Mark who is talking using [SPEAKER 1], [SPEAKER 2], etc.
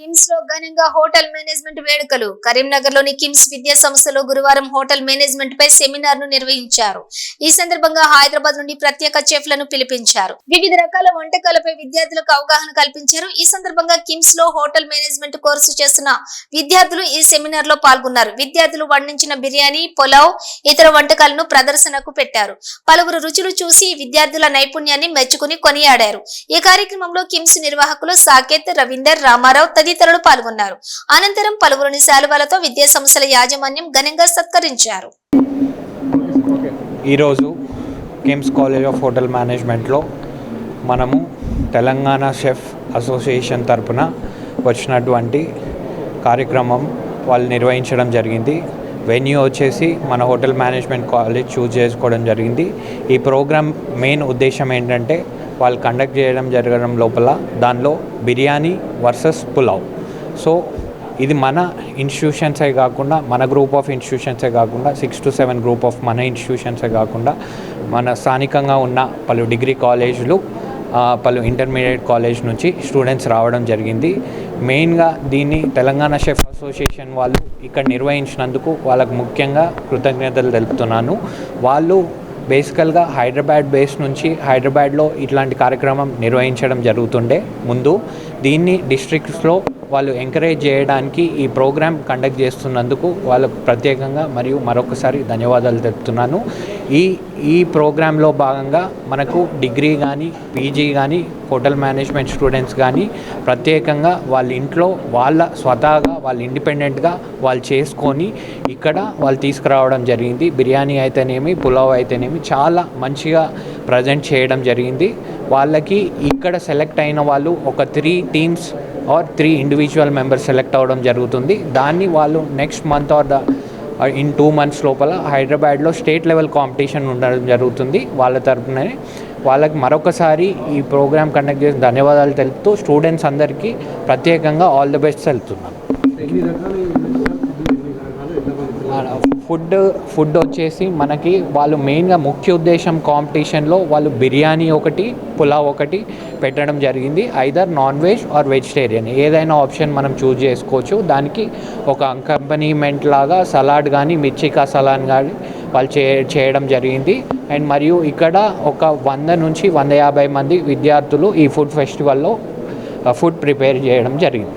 [SPEAKER 1] కిమ్స్లో ఘనంగా hotel management వేడుకలు. కరీంనగర్లోని కిమ్స్ విద్యా సంస్థలో గురువారం హోటల్ మేనేజ్మెంట్ పై సెమినార్ను నిర్వహించారు. ఈ సందర్భంగా హైదరాబాద్ నుండి ప్రత్యేక చెఫ్లను పిలిపించారు. వివిధ రకాల వంటకాలపై విద్యార్థులకు అవగాహన కల్పించారు. ఈ సందర్భంగా కిమ్స్లో హోటల్ మేనేజ్మెంట్ కోర్సు చేస్తున్న విద్యార్థులు ఈ సెమినార్లో పాల్గొన్నారు. విద్యార్థులు వండించిన బిర్యానీ పులావ్ ఇతర వంటకాలను ప్రదర్శనకు పెట్టారు. పలువురు రుచులు చూసి విద్యార్థుల నైపుణ్యాన్ని మెచ్చుకుని కొనియాడారు. ఈ కార్యక్రమంలో కిమ్స్ నిర్వాహకులు సాకేత్ రవీందర్ రామారావు తదితరులు పాల్గొన్నారు. అనంతరం పలువురిని శాలువాలతో విద్యా సంస్థల యాజమాన్యం ఘనంగా సత్కరించారు.
[SPEAKER 2] ఈరోజు కిమ్స్ కాలేజ్ ఆఫ్ హోటల్ మేనేజ్మెంట్లో మనము తెలంగాణ షెఫ్ అసోసియేషన్ తరపున వచ్చినటువంటి కార్యక్రమం వాళ్ళు నిర్వహించడం జరిగింది. వెన్యూ వచ్చేసి మన హోటల్ మేనేజ్మెంట్ కాలేజ్ చూజ్ చేసుకోవడం జరిగింది. ఈ ప్రోగ్రామ్ మెయిన్ ఉద్దేశం ఏంటంటే వాళ్ళు కండక్ట్ చేయడం జరగడం లోపల దానిలో బిర్యానీ వర్సెస్ పులావ్. సో ఇది మన ఇన్స్టిట్యూషన్సే కాకుండా మన గ్రూప్ ఆఫ్ ఇన్స్టిట్యూషన్సే కాకుండా six to seven group of మన ఇన్స్టిట్యూషన్సే కాకుండా మన స్థానికంగా ఉన్న పలు డిగ్రీ కాలేజీలు పలు ఇంటర్మీడియట్ కాలేజ్ నుంచి స్టూడెంట్స్ రావడం జరిగింది. మెయిన్గా దీన్ని తెలంగాణ షెఫ్ అసోసియేషన్ వాళ్ళు ఇక్కడ నిర్వహించినందుకు వాళ్ళకు ముఖ్యంగా కృతజ్ఞతలు తెలుపుతున్నాను. వాళ్ళు బేసికల్గా హైదరాబాద్ బేస్ నుంచి హైదరాబాద్లో ఇట్లాంటి కార్యక్రమం నిర్వహించడం జరుగుతుండే. ముందు దీన్ని డిస్ట్రిక్ట్స్లో వాళ్ళు ఎంకరేజ్ చేయడానికి ఈ ప్రోగ్రామ్ కండక్ట్ చేస్తున్నందుకు వాళ్ళకు ప్రత్యేకంగా మరియు మరొకసారి ధన్యవాదాలు తెలుపుతున్నాను. ఈ ఈ ప్రోగ్రాంలో భాగంగా మనకు డిగ్రీ కానీ పీజీ కానీ హోటల్ మేనేజ్మెంట్ స్టూడెంట్స్ కానీ ప్రత్యేకంగా వాళ్ళ ఇంట్లో వాళ్ళ స్వతహాగా వాళ్ళు ఇండిపెండెంట్గా వాళ్ళు చేసుకొని ఇక్కడ వాళ్ళు తీసుకురావడం జరిగింది. బిర్యానీ అయితేనేమి పులావ్ అయితేనేమి చాలా మంచిగా ప్రజెంట్ చేయడం జరిగింది. వాళ్ళకి ఇక్కడ సెలెక్ట్ అయిన వాళ్ళు ఒక three teams or three individual members select అవ్వడం జరుగుతుంది. దాన్ని వాళ్ళు next month or the in two months లోపల హైదరాబాద్లో స్టేట్ లెవెల్ కాంపిటీషన్ ఉండడం జరుగుతుంది వాళ్ళ తరపునే వాళ్ళకి మరొకసారి ఈ ప్రోగ్రామ్ కండక్ట్ చేసిన ధన్యవాదాలు తెలుపుతూ స్టూడెంట్స్ అందరికీ ప్రత్యేకంగా ఆల్ ది బెస్ట్ తెలుపుతున్నాను
[SPEAKER 3] ఎన్ని రకాలు ఎన్ని రకాలు ఎంతమంది
[SPEAKER 2] ఫుడ్ ఫుడ్ వచ్చేసి మనకి వాళ్ళు మెయిన్గా ముఖ్య ఉద్దేశం కాంపిటీషన్లో వాళ్ళు బిర్యానీ ఒకటి పులావ్ ఒకటి పెట్టడం జరిగింది. Either non veg or vegetarian ఏదైనా ఆప్షన్ మనం చూజ్ చేసుకోవచ్చు. దానికి ఒక అంకంపనీమెంట్ లాగా సలాడ్ కానీ మిర్చికా సలాడ్ కానీ వాళ్ళు చే చేయడం జరిగింది. అండ్ మరియు ఇక్కడ ఒక వంద నుంచి వంద యాభై మంది విద్యార్థులు ఈ ఫుడ్ ఫెస్టివల్లో ఫుడ్ ప్రిపేర్ చేయడం జరిగింది.